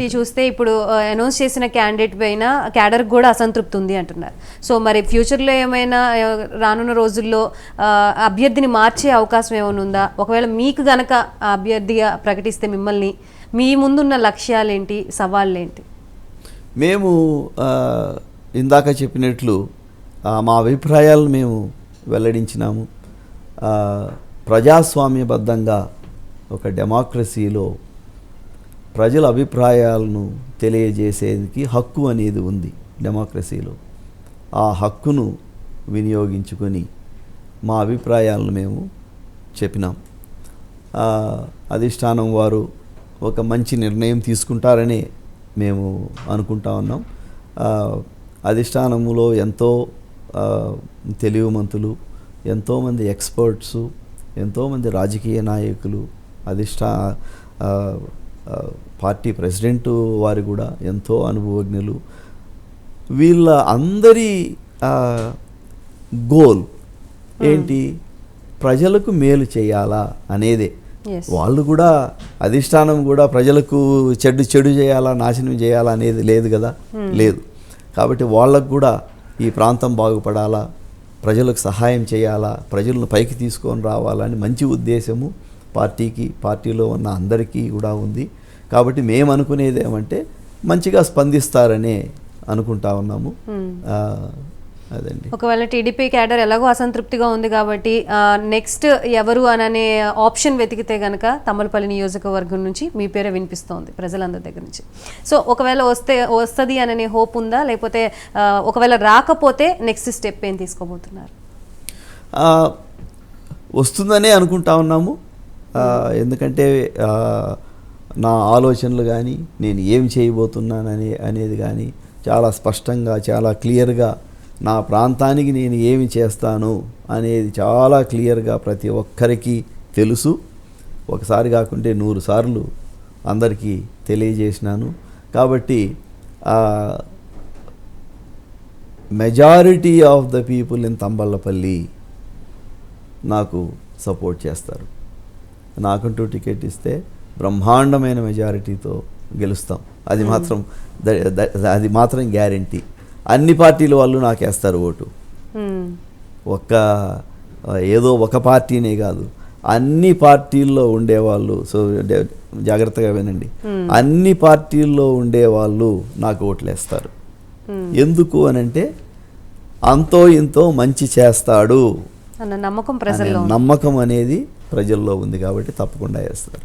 చూస్తే ఇప్పుడు అనౌన్స్ చేసిన క్యాండిడేట్ పైన క్యాడర్ కూడా అసంతృప్తి ఉంది అంటున్నారు. సో మరి ఫ్యూచర్లో ఏమైనా రానున్న రోజుల్లో అభ్యర్థిని మార్చే అవకాశం ఏమైనా ఉందా? ఒకవేళ మీకు గనక అభ్యర్థిగా ప్రకటిస్తే మిమ్మల్ని మీ ముందున్న లక్ష్యాలేంటి? సవాళ్ళేంటి? మేము ఇందాక చెప్పినట్లు మా అభిప్రాయాలు మేము వెల్లడించినాము. ప్రజాస్వామ్యబద్ధంగా ఒక డెమోక్రసీలో ప్రజల అభిప్రాయాలను తెలియజేసేందుకు హక్కు అనేది ఉంది డెమోక్రసీలో. ఆ హక్కును వినియోగించుకొని మా అభిప్రాయాలను మేము చెప్పినాం. అధిష్టానం వారు ఒక మంచి నిర్ణయం తీసుకుంటారని మేము అనుకుంటా ఉన్నాం. అధిష్టానములో ఎంతో తెలివిమంతులు ఎంతోమంది ఎక్స్పర్ట్స్ ఎంతోమంది రాజకీయ నాయకులు అధిష్టా పార్టీ ప్రెసిడెంట్ వారు కూడా ఎంతో అనుభవజ్ఞులు. వీళ్ళ అందరి గోల్ ఏంటి? ప్రజలకు మేలు చేయాలా అనేదే. వాళ్ళు కూడా అధిష్టానం కూడా ప్రజలకు చెడు చెడు చేయాలా నాశనం చేయాలా అనేది లేదు కదా? లేదు. కాబట్టి వాళ్ళకు కూడా ఈ ప్రాంతం బాగుపడాలా ప్రజలకు సహాయం చేయాలా ప్రజలను పైకి తీసుకొని రావాలని మంచి ఉద్దేశము. పార్టీకి పార్టీలో ఉన్న అందరికీ కూడా ఉంది. కాబట్టి మేము అనుకునేది ఏమంటే మంచిగా స్పందిస్తారనే అనుకుంటా ఉన్నాము. అదండి. ఒకవేళ టీడీపీ క్యాడర్ ఎలాగో అసంతృప్తిగా ఉంది కాబట్టి నెక్స్ట్ ఎవరు అననే ఆప్షన్ వెతికితే గనక తమ్మలపల్లి నియోజకవర్గం నుంచి మీ పేరే వినిపిస్తోంది ప్రజలందరి దగ్గర నుంచి. సో ఒకవేళ వస్తే వస్తుంది అననే హోప్ ఉందా? లేకపోతే ఒకవేళ రాకపోతే నెక్స్ట్ స్టెప్ ఏం తీసుకోబోతున్నారు? వస్తుందనే అనుకుంటా ఉన్నాము. ఎందుకంటే నా ఆలోచనలు కానీ నేను ఏం చేయబోతున్నానని అనేది కానీ చాలా స్పష్టంగా చాలా క్లియర్గా నా ప్రాంతానికి నేను ఏమి చేస్తాను అనేది చాలా క్లియర్గా ప్రతి ఒక్కరికి తెలుసు. ఒకసారి కాకుంటే నూరు సార్లు అందరికీ తెలియజేసినాను. కాబట్టి majority of the people in Thamballapalli నాకు సపోర్ట్ చేస్తారు. నాకంటూ టికెట్ ఇస్తే బ్రహ్మాండమైన మెజారిటీతో గెలుస్తాం. అది మాత్రం అది మాత్రం గ్యారంటీ. అన్ని పార్టీల వాళ్ళు నాకు వేస్తారు ఓటు. ఒక్క ఏదో ఒక పార్టీనే కాదు. అన్ని పార్టీల్లో ఉండేవాళ్ళు సో జాగ్రత్తగా వినండి. అన్ని పార్టీల్లో ఉండేవాళ్ళు నాకు ఓట్లు వేస్తారు. ఎందుకు అనంటే అంతో ఇంతో మంచి చేస్తాడు. నమ్మకం అనే. నమ్మకం అనేది ప్రజల్లో ఉంది కాబట్టి తప్పకుండా వేస్తారు.